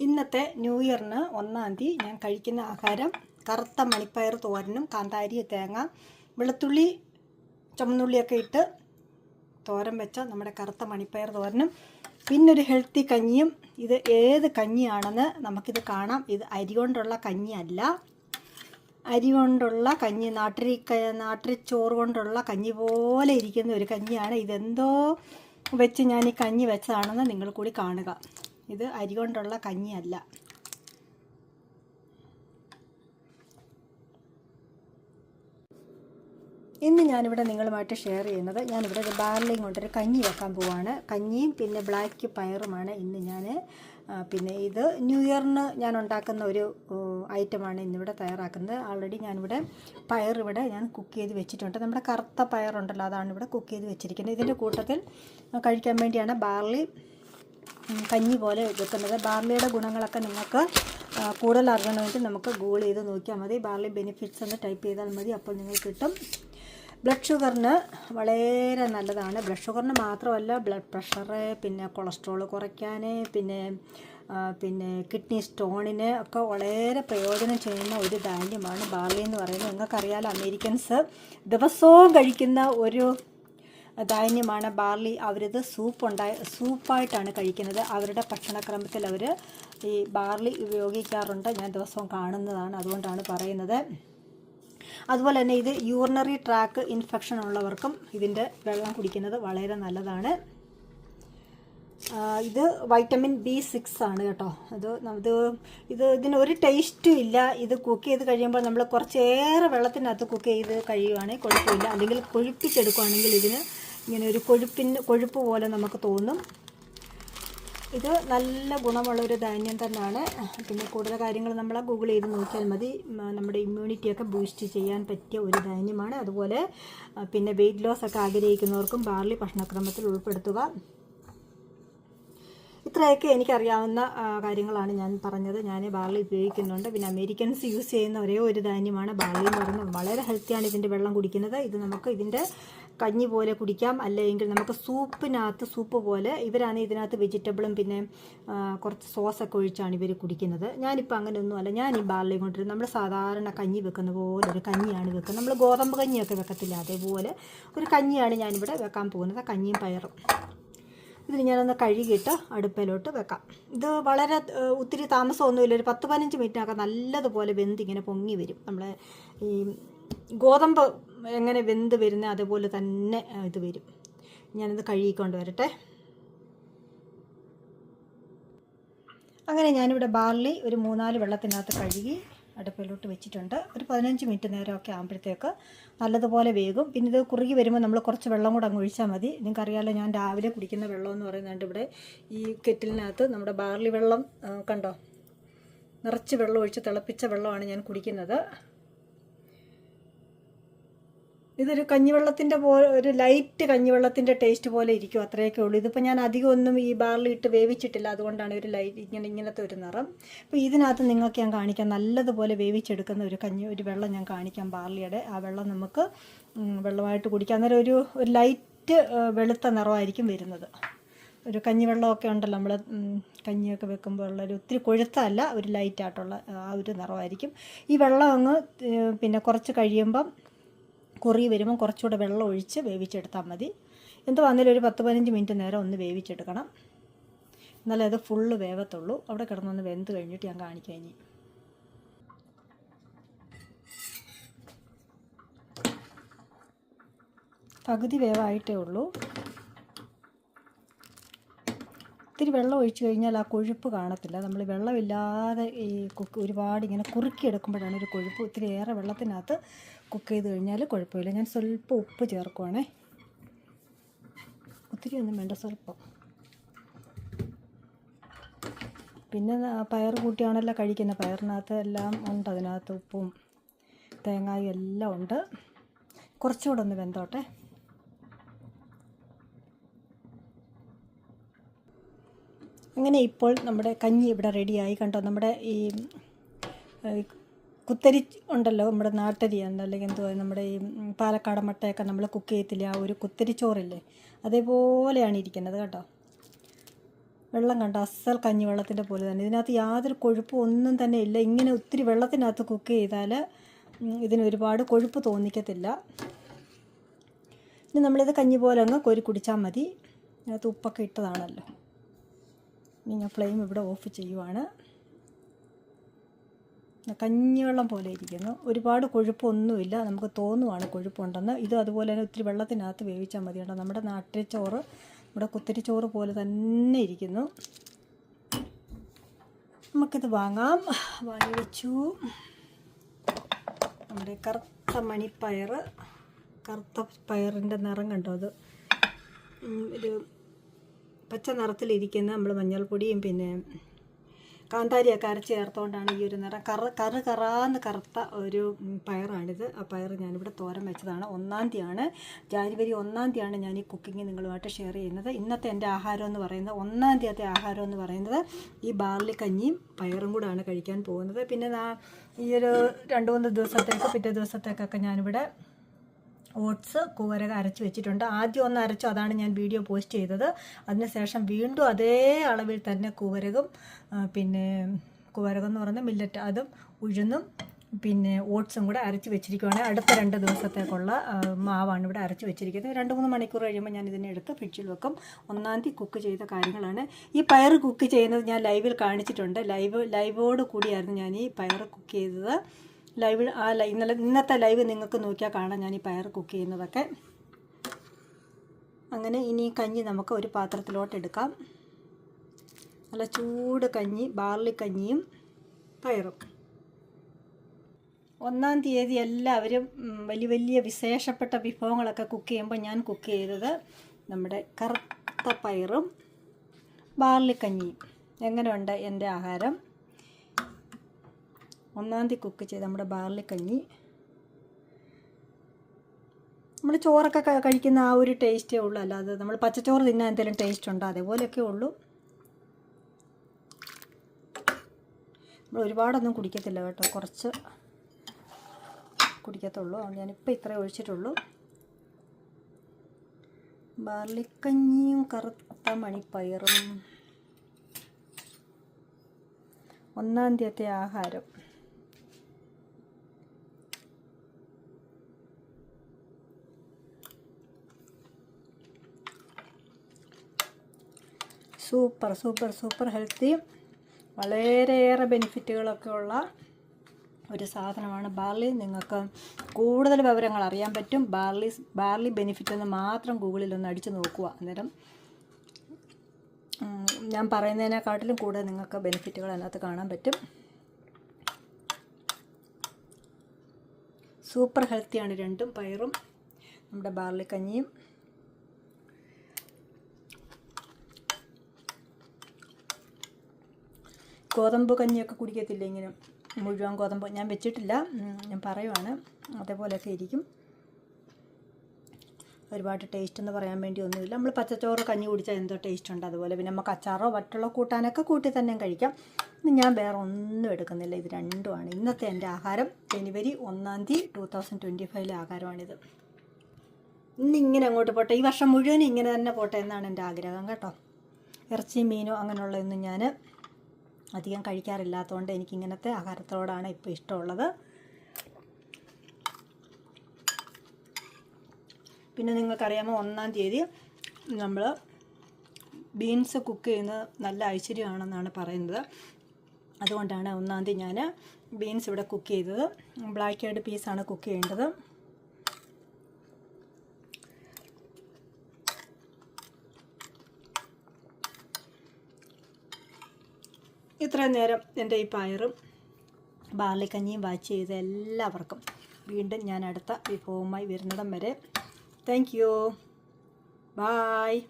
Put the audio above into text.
ഇന്നത്തെ ന്യൂ ഇയറിന് ഒന്നാം തീയതി ഞാൻ കഴിക്കുന്ന ആഹാരം കറുത്ത മണിപ്പയർ തോരനും കാന്താരി തേങ്ങ വെളുത്തുള്ളി ചുമന്നുള്ളിയൊക്കെ ഇട്ട് തോരൻ വെച്ച നമ്മുടെ കറുത്ത മണിപ്പയർ തോരനും. പിന്നൊരു ഹെൽത്തി കഞ്ഞിയും. ഇത് ഏത് കഞ്ഞിയാണെന്ന് നമുക്കിത് കാണാം. ഇത് അരി കൊണ്ടുള്ള കഞ്ഞിയല്ല. അരി കൊണ്ടുള്ള കഞ്ഞി നാട്ടിരി നാട്ടിരിച്ചോറ് കൊണ്ടുള്ള കഞ്ഞി പോലെ ഇരിക്കുന്ന ഒരു കഞ്ഞിയാണ്. ഇതെന്തോ വെച്ച് ഞാൻ ഈ കഞ്ഞി വെച്ചതാണെന്ന് നിങ്ങൾ കൂടി കാണുക. ഇത് അരി കൊണ്ടുള്ള കഞ്ഞിയല്ല. ഇന്ന് ഞാനിവിടെ നിങ്ങളുമായിട്ട് ഷെയർ ചെയ്യുന്നത് ഞാനിവിടെ ഒരു ബാർലിയും കൊണ്ടൊരു കഞ്ഞി വെക്കാൻ പോവാണ്. കഞ്ഞിയും പിന്നെ ബ്ലാക്ക് പയറുമാണ് ഇന്ന് ഞാൻ പിന്നെ ഇത് ന്യൂ ഇയറിന് ഞാൻ ഉണ്ടാക്കുന്ന ഒരു ഐറ്റമാണ് ഇന്നിവിടെ തയ്യാറാക്കുന്നത്. ആൾറെഡി ഞാനിവിടെ പയർ ഇവിടെ ഞാൻ കുക്ക് ചെയ്ത് വെച്ചിട്ടുണ്ട്. നമ്മുടെ കറുത്ത പയറുണ്ടല്ലോ അതാണ് ഇവിടെ കുക്ക് ചെയ്ത് വെച്ചിരിക്കുന്നത്. ഇതിന്റെ കൂട്ടത്തിൽ കഴിക്കാൻ വേണ്ടിയാണ് ബാർലി കഞ്ഞി പോലെ വെക്കുന്നത്. ബാർലിയുടെ ഗുണങ്ങളൊക്കെ നിങ്ങൾക്ക് കൂടുതൽ അറിയണമെങ്കിൽ നമുക്ക് ഗൂഗിൾ ചെയ്ത് നോക്കിയാൽ മതി. ബാർലി ബെനിഫിറ്റ്സ് എന്ന് ടൈപ്പ് ചെയ്താൽ മതി. അപ്പോൾ നിങ്ങൾക്ക് കിട്ടും. ബ്ലഡ് ഷുഗറിന് വളരെ നല്ലതാണ്. ബ്ലഡ് ഷുഗറിന് മാത്രമല്ല ബ്ലഡ് പ്രഷർ പിന്നെ കൊളസ്ട്രോൾ കുറയ്ക്കാൻ പിന്നെ പിന്നെ കിഡ്നി സ്റ്റോണിന് ഒക്കെ വളരെ പ്രയോജനം ചെയ്യുന്ന ഒരു ധാന്യമാണ് ബാർലി എന്ന് പറയുന്നത്. നിങ്ങൾക്കറിയാലോ അമേരിക്കൻസ് ദിവസവും കഴിക്കുന്ന ഒരു ധാന്യമാണ്. ബാർലി അവരിത് സൂപ്പ് ഉണ്ടായി സൂപ്പായിട്ടാണ് കഴിക്കുന്നത്. അവരുടെ ഭക്ഷണക്രമത്തിൽ അവർ ഈ ബാർലി ഉപയോഗിക്കാറുണ്ട്. ഞാൻ ദിവസവും കാണുന്നതാണ്. അതുകൊണ്ടാണ് പറയുന്നത്. അതുപോലെ തന്നെ ഇത് യൂറിനറി ട്രാക്ക് ഇൻഫെക്ഷൻ ഉള്ളവർക്കും ഇതിന്റെ വെള്ളം കുടിക്കുന്നത് വളരെ നല്ലതാണ്. ഇത് വൈറ്റമിൻ ബി സിക്സ് ആണ് കേട്ടോ. അത് ഇത് ഇത് ഇതിന് ഒരു ടേസ്റ്റും ഇല്ല. ഇത് കുക്ക് ചെയ്ത് കഴിയുമ്പോൾ നമ്മൾ കുറച്ചേറെ വെള്ളത്തിനകത്ത് കുക്ക് ചെയ്ത് കഴിയുവാണെങ്കിൽ കുഴപ്പമില്ല. അല്ലെങ്കിൽ കൊഴുപ്പിച്ചെടുക്കുകയാണെങ്കിൽ ഇതിന് ഇങ്ങനെ ഒരു കൊഴുപ്പിന് കൊഴുപ്പ് പോലെ നമുക്ക് തോന്നും. ഇത് നല്ല ഗുണമുള്ളൊരു ധാന്യം തന്നെയാണ് പിന്നെ കൂടുതൽ കാര്യങ്ങൾ നമ്മൾ ഗൂഗിൾ ചെയ്ത് നോക്കിയാൽ മതി. നമ്മുടെ ഇമ്മ്യൂണിറ്റിയൊക്കെ ബൂസ്റ്റ് ചെയ്യാൻ പറ്റിയ ഒരു ധാന്യമാണ്. അതുപോലെ പിന്നെ വെയിറ്റ് ലോസ് ഒക്കെ ആഗ്രഹിക്കുന്നവർക്കും ബാർലി ഭക്ഷണക്രമത്തിൽ ഉൾപ്പെടുത്തുക. ഇത്രയൊക്കെ എനിക്കറിയാവുന്ന കാര്യങ്ങളാണ് ഞാൻ പറഞ്ഞത്. ഞാൻ ബാർലി ഉപയോഗിക്കുന്നുണ്ട്. പിന്നെ അമേരിക്കൻസ് യൂസ് ചെയ്യുന്ന ഒരേ ഒരു ധാന്യമാണ് ബാർലി എന്ന് പറയുന്നത് വളരെ ഹെൽത്തിയാണ് ഇതിന്റെ വെള്ളം കുടിക്കുന്നത്. ഇത് നമുക്ക് ഇതിന്റെ കഞ്ഞി പോലെ കുടിക്കാം. അല്ലെങ്കിൽ നമുക്ക് സൂപ്പിനകത്ത് സൂപ്പ് പോലെ ഇവരാണ് ഇതിനകത്ത് വെജിറ്റബിളും പിന്നെ കുറച്ച് സോസൊക്കെ ഒഴിച്ചാണ് ഇവർ കുടിക്കുന്നത്. ഞാനിപ്പോൾ അങ്ങനെയൊന്നും അല്ല. ഞാൻ ഈ ബാർലി കൊണ്ടിരുന്നത് നമ്മൾ സാധാരണ കഞ്ഞി വെക്കുന്ന പോലെ ഒരു കഞ്ഞിയാണ് വെക്കുന്നത്. നമ്മൾ ഗോതമ്പ് കഞ്ഞിയൊക്കെ വെക്കത്തില്ല. അതേപോലെ ഒരു കഞ്ഞിയാണ് ഞാനിവിടെ വെക്കാൻ പോകുന്നത്. കഞ്ഞിയും പയറും. ഇതിന് ഞാനൊന്ന് കഴുകിയിട്ട് അടുപ്പിലോട്ട് വെക്കാം. ഇത് വളരെ ഒത്തിരി താമസമൊന്നുമില്ല. ഒരു പത്ത് പതിനഞ്ച് മിനിറ്റിനൊക്കെ നല്ലതുപോലെ വെന്ത് ഇങ്ങനെ പൊങ്ങി വരും. നമ്മളെ ഈ ഗോതമ്പ് എങ്ങനെ വെന്ത് വരുന്ന അതുപോലെ തന്നെ ഇത് വരും. ഞാനിത് കഴുകിക്കൊണ്ട് വരട്ടെ. അങ്ങനെ ഞാനിവിടെ ബാർലി ഒരു മൂന്നാൽ വെള്ളത്തിനകത്ത് കഴുകി അടുപ്പിലോട്ട് വെച്ചിട്ടുണ്ട്. ഒരു പതിനഞ്ച് മിനിറ്റ് നേരമൊക്കെ ആകുമ്പോഴത്തേക്ക് നല്ലതുപോലെ വേകും. പിന്നെ ഇത് കുറുകി വരുമ്പോൾ നമ്മൾ കുറച്ച് വെള്ളം കൂടെ അങ്ങ് ഒഴിച്ചാൽ മതി. നിങ്ങൾക്കറിയാമല്ലോ ഞാൻ രാവിലെ കുടിക്കുന്ന വെള്ളം എന്ന് പറയുന്നത് ഇവിടെ ഈ കെറ്റിലിനകത്ത് നമ്മുടെ ബാർലി വെള്ളം കണ്ടോ? നിറച്ച് വെള്ളം ഒഴിച്ച് തിളപ്പിച്ച വെള്ളമാണ് ഞാൻ കുടിക്കുന്നത്. ഇതൊരു കഞ്ഞിവെള്ളത്തിന്റെ പോലെ ഒരു ലൈറ്റ് കഞ്ഞിവെള്ളത്തിന്റെ ടേസ്റ്റ് പോലെ ഇരിക്കും അത്രയൊക്കെ ഉള്ളൂ. ഇതിപ്പോൾ ഞാൻ അധികം ഒന്നും ഈ ബാറിൽ ഇട്ട് വേവിച്ചിട്ടില്ല. അതുകൊണ്ടാണ് ഒരു ലൈറ്റ് ഇങ്ങനെ ഇങ്ങനത്തെ ഒരു നിറം. അപ്പോൾ ഇതിനകത്ത് നിങ്ങൾക്ക് ഞാൻ കാണിക്കാം. നല്ലതുപോലെ വേവിച്ചെടുക്കുന്ന ഒരു കഞ്ഞി ഒരു വെള്ളം ഞാൻ കാണിക്കാം ബാർലിയുടെ ആ വെള്ളം നമുക്ക് വെള്ളമായിട്ട് കുടിക്കാം. അന്നേരം ഒരു ഒരു ലൈറ്റ് വെളുത്ത നിറമായിരിക്കും വരുന്നത്. ഒരു കഞ്ഞിവെള്ളമൊക്കെ ഉണ്ടല്ലോ നമ്മൾ കഞ്ഞിയൊക്കെ വെക്കുമ്പോൾ ഉള്ളൊരു ഒത്തിരി കൊഴുത്തല്ല ഒരു ലൈറ്റായിട്ടുള്ള ആ ഒരു നിറമായിരിക്കും. ഈ വെള്ളം അങ്ങ് പിന്നെ കുറച്ച് കഴിയുമ്പം കുറി വരുമ്പോൾ കുറച്ചുകൂടെ വെള്ളം ഒഴിച്ച് വേവിച്ചെടുത്താൽ മതി. എന്ത് വന്നാലും ഒരു പത്ത് പതിനഞ്ച് മിനിറ്റ് നേരം ഒന്ന് വേവിച്ചെടുക്കണം. എന്നാലേ അത് ഫുള്ള് വേവത്തുള്ളൂ. അവിടെ കിടന്നൊന്ന് വെന്ത് കഴിഞ്ഞിട്ട് ഞാൻ കാണിക്കാം ഇനി. പകുതി വേവായിട്ടേ ഉള്ളൂ. ഇത്തിരി വെള്ളം ഒഴിച്ചു കഴിഞ്ഞാൽ ആ കൊഴുപ്പ് കാണത്തില്ല. നമ്മൾ വെള്ളമില്ലാതെ ഈ കുക്ക് ഒരുപാട് ഇങ്ങനെ കുറുക്കിയെടുക്കുമ്പോഴാണ് ഒരു കൊഴുപ്പ്. ഇത്തിരി ഏറെ വെള്ളത്തിനകത്ത് കുക്ക് ചെയ്ത് കഴിഞ്ഞാൽ കുഴപ്പമില്ല. ഞാൻ സ്വല്പം ഉപ്പ് ചേർക്കുവാണേ. ഒത്തിരി ഒന്നും വേണ്ട സ്വല്പം. പിന്നെ പയർ കൂട്ടിയാണല്ലോ കഴിക്കുന്നത് പയറിനകത്ത് എല്ലാം ഉണ്ട്. അതിനകത്ത് ഉപ്പും തേങ്ങായും എല്ലാം ഉണ്ട്. കുറച്ചുകൂടെ ഒന്ന് വെന്തോട്ടെ. അങ്ങനെ ഇപ്പോൾ നമ്മുടെ കഞ്ഞി ഇവിടെ റെഡിയായി കണ്ടോ? നമ്മുടെ ഈ കുത്തരി ഉണ്ടല്ലോ നമ്മുടെ നാട്ടരി അല്ലെങ്കിൽ എന്തോ നമ്മുടെ ഈ പാലക്കാട് മട്ടയൊക്കെ നമ്മൾ കുക്ക് ചെയ്യത്തില്ല ആ ഒരു കുത്തരി ചോറില്ലേ അതേപോലെയാണ് ഇരിക്കുന്നത് കേട്ടോ. വെള്ളം കണ്ട? അസൽ കഞ്ഞിവെള്ളത്തിന്റെ പോലെ തന്നെ. ഇതിനകത്ത് യാതൊരു കൊഴുപ്പും ഒന്നും തന്നെ ഇല്ല. ഇങ്ങനെ ഒത്തിരി വെള്ളത്തിനകത്ത് കുക്ക് ചെയ്താൽ ഇതിന് ഒരുപാട് കൊഴുപ്പ് തോന്നിക്കത്തില്ല. ഇനി നമ്മളിത് കഞ്ഞി പോലെ അങ്ങ് കോരി കുടിച്ചാൽ മതി. അതിനകത്ത് ഉപ്പൊക്കെ ഇട്ടതാണല്ലോ. ഇനി ഞാൻ ഫ്ലെയിം ഇവിടെ ഓഫ് ചെയ്യുവാണ്. കഞ്ഞിവെള്ളം പോലെ ഇരിക്കുന്നു. ഒരുപാട് കൊഴുപ്പൊന്നുമില്ല. നമുക്ക് തോന്നുവാണ് കൊഴുപ്പുണ്ടെന്ന്. ഇത് അതുപോലെ തന്നെ ഒത്തിരി വെള്ളത്തിനകത്ത് വേവിച്ചാൽ മതി കേട്ടോ. നമ്മുടെ നാട്ടിച്ചോറ് നമ്മുടെ കുത്തിരി ചോറ് പോലെ തന്നെ ഇരിക്കുന്നു. നമുക്കിത് വാങ്ങാം. വാങ്ങി വെച്ചു. നമ്മുടെ കറുത്ത മണിപ്പയർ. കറുത്ത പയറിന്റെ നിറം കണ്ടോ അത്? ഒരു പച്ച നിറത്തിലിരിക്കുന്ന നമ്മൾ മഞ്ഞൾപ്പൊടിയും പിന്നെ കാന്താരിയൊക്കെ അരച്ച് ചേർത്തുകൊണ്ടാണ് ഈ ഒരു നിറം. കറ കറ് കറാന്ന് കറുത്ത ഒരു പയറാണിത്. ആ പയർ ഞാനിവിടെ തോരം വെച്ചതാണ്. ഒന്നാം തീയതിയാണ്. ജാനുവരി ഒന്നാം തീയതിയാണ് ഞാൻ ഈ കുക്കിംഗ് നിങ്ങളുമായിട്ട് ഷെയർ ചെയ്യുന്നത്. ഇന്നത്തെ എന്റെ ആഹാരം എന്ന് പറയുന്നത് ഒന്നാം തീയതി ആഹാരം എന്ന് പറയുന്നത് ഈ ബാർലി കഞ്ഞിയും പയറും കൂടാണ് കഴിക്കാൻ പോകുന്നത്. പിന്നെ ഈ ഒരു രണ്ട് മൂന്ന് ദിവസത്തേക്ക് പിറ്റേ ദിവസത്തേക്കൊക്കെ ഞാനിവിടെ ഓട്സ് കൂവരക അരച്ച് വെച്ചിട്ടുണ്ട്. ആദ്യം ഒന്ന് അരച്ചു അതാണ് ഞാൻ വീഡിയോ പോസ്റ്റ് ചെയ്തത്. അതിനുശേഷം വീണ്ടും അതേ അളവിൽ തന്നെ കൂവരകും പിന്നെ കൂവരകം എന്ന് പറയുന്ന മില്ലറ്റ് അതും ഉഴുന്നും പിന്നെ ഓട്സും കൂടെ അരച്ച് വെച്ചിരിക്കുകയാണ് അടുത്ത രണ്ട് ദിവസത്തേക്കുള്ള മാവാണ് ഇവിടെ അരച്ച് വെച്ചിരിക്കുന്നത്. രണ്ട് മൂന്ന് മണിക്കൂർ കഴിയുമ്പോൾ ഞാൻ ഇതിനെ എടുത്ത് ഫ്രിഡ്ജിൽ വെക്കും. ഒന്നാം തീയതി കുക്ക് ചെയ്ത കാര്യങ്ങളാണ്. ഈ പയർ കുക്ക് ചെയ്യുന്നത് ഞാൻ ലൈവിൽ കാണിച്ചിട്ടുണ്ട്. ലൈവ് ലൈവോട് കൂടിയായിരുന്നു ഞാൻ ഈ പയർ കുക്ക് ചെയ്തത്. ലൈവ് ആ ഇന്നലെ ഇന്നത്തെ ലൈവ് നിങ്ങൾക്ക് നോക്കിയാൽ കാണാം. ഞാൻ ഈ പയർ കുക്ക് ചെയ്യുന്നതൊക്കെ. അങ്ങനെ ഇനി കഞ്ഞി നമുക്ക് ഒരു പാത്രത്തിലോട്ട് എടുക്കാം. നല്ല ചൂട് കഞ്ഞി ബാർലി കഞ്ഞിയും പയറും. ഒന്നാം തീയതി എല്ലാവരും വലിയ വലിയ വിശേഷപ്പെട്ട വിഭവങ്ങളൊക്കെ കുക്ക് ചെയ്യുമ്പോൾ ഞാൻ കുക്ക് ചെയ്തത് നമ്മുടെ കറുത്ത പയറും ബാർലിക്കഞ്ഞിയും എങ്ങനെയുണ്ട് എന്റെ ആഹാരം? ഒന്നാം തീയതി കുക്ക് ചെയ്ത് നമ്മുടെ ബാർലി കഞ്ഞി. നമ്മൾ ചോറൊക്കെ കഴിക്കുന്ന ആ ഒരു ടേസ്റ്റേ ഉള്ളൂ. അല്ലാതെ നമ്മൾ പച്ചച്ചോറ് തിന്നാൻ എന്തെങ്കിലും ടേസ്റ്റ് ഉണ്ടോ? അതേപോലെയൊക്കെ ഉള്ളൂ. നമ്മൾ ഒരുപാടൊന്നും കുടിക്കത്തില്ല കേട്ടോ. കുറച്ച് കുടിക്കത്തുള്ളൂ. അതുകൊണ്ട് ഞാനിപ്പോൾ ഇത്രേ ഒഴിച്ചിട്ടുള്ളൂ. ബാർലിക്കഞ്ഞിയും കറുത്ത മണിപ്പയറും. ഒന്നാം തീയത്തെ ആഹാരം. സൂപ്പർ സൂപ്പർ സൂപ്പർ ഹെൽത്തി വളരെയേറെ ബെനിഫിറ്റുകളൊക്കെ ഉള്ള ഒരു സാധനമാണ് ബാർലി നിങ്ങൾക്ക് കൂടുതൽ വിവരങ്ങൾ അറിയാൻ പറ്റും. ബാർലി ബാർലി ബെനിഫിറ്റ് എന്ന് മാത്രം ഗൂഗിളിൽ ഒന്ന് അടിച്ചു നോക്കുക. അന്നേരം ഞാൻ പറയുന്നതിനെക്കാട്ടിലും കൂടുതൽ നിങ്ങൾക്ക് ബെനിഫിറ്റുകൾ അതിനകത്ത് കാണാൻ പറ്റും. സൂപ്പർ ഹെൽത്തിയാണ് രണ്ടും പയറും നമ്മുടെ ബാർലി ഗോതമ്പ് കഞ്ഞിയൊക്കെ കുടിക്കത്തില്ല ഇങ്ങനെ? മുഴുവൻ ഗോതമ്പ്. ഞാൻ വെച്ചിട്ടില്ല. ഞാൻ പറയുവാണ്. അതേപോലെയൊക്കെ ഇരിക്കും. ഒരുപാട് ടേസ്റ്റ് എന്ന് പറയാൻ വേണ്ടി ഒന്നുമില്ല. നമ്മൾ പച്ചച്ചോറ് കഞ്ഞി കുടിച്ചാൽ എന്തോ ടേസ്റ്റ് ഉണ്ട് അതുപോലെ. പിന്നെ നമുക്ക് അച്ചാറോ വട്ടളോ കൂട്ടാനൊക്കെ കൂട്ടി തന്നെ കഴിക്കാം. ഇന്ന് ഞാൻ വേറെ ഒന്നും എടുക്കുന്നില്ല. ഇത് രണ്ടുമാണ്. ഇന്നത്തെ എന്റെ ആഹാരം ജനുവരി ഒന്നാം തീയതി ടു തൗസൻഡ് ട്വന്റി ഫൈവിലെ ആഹാരമാണിത്. ഇന്ന് ഇങ്ങനെ അങ്ങോട്ട് പോട്ടെ. ഈ വർഷം മുഴുവൻ ഇങ്ങനെ തന്നെ പോട്ടെ എന്നാണ് എന്റെ ആഗ്രഹം കേട്ടോ. ഇറച്ചി മീനോ അങ്ങനെയുള്ളതൊന്നും ഞാൻ അധികം കഴിക്കാറില്ലാത്തതുകൊണ്ട് എനിക്കിങ്ങനത്തെ ആഹാരത്തോടാണ് ഇപ്പോൾ ഇഷ്ടമുള്ളത്. പിന്നെ നിങ്ങൾക്കറിയാമോ ഒന്നാം തീയതി നമ്മൾ ബീൻസ് കുക്ക് ചെയ്യുന്നത് നല്ല ഐശ്വര്യമാണെന്നാണ് പറയുന്നത്. അതുകൊണ്ടാണ് ഒന്നാം തീയതി ഞാൻ ബീൻസ് ഇവിടെ കുക്ക് ചെയ്തത്. ബ്ലാക്ക് ഹെഡ് പീസാണ് കുക്ക് ചെയ്യേണ്ടത്. ഇത്രയും നേരം എന്റെ ഈ പയറും ബാർലിക്കഞ്ഞിയും വാച്ച് ചെയ്ത എല്ലാവർക്കും വീണ്ടും ഞാൻ അടുത്ത വിഭവവുമായി വരുന്നിടം വരെ. Thank you bye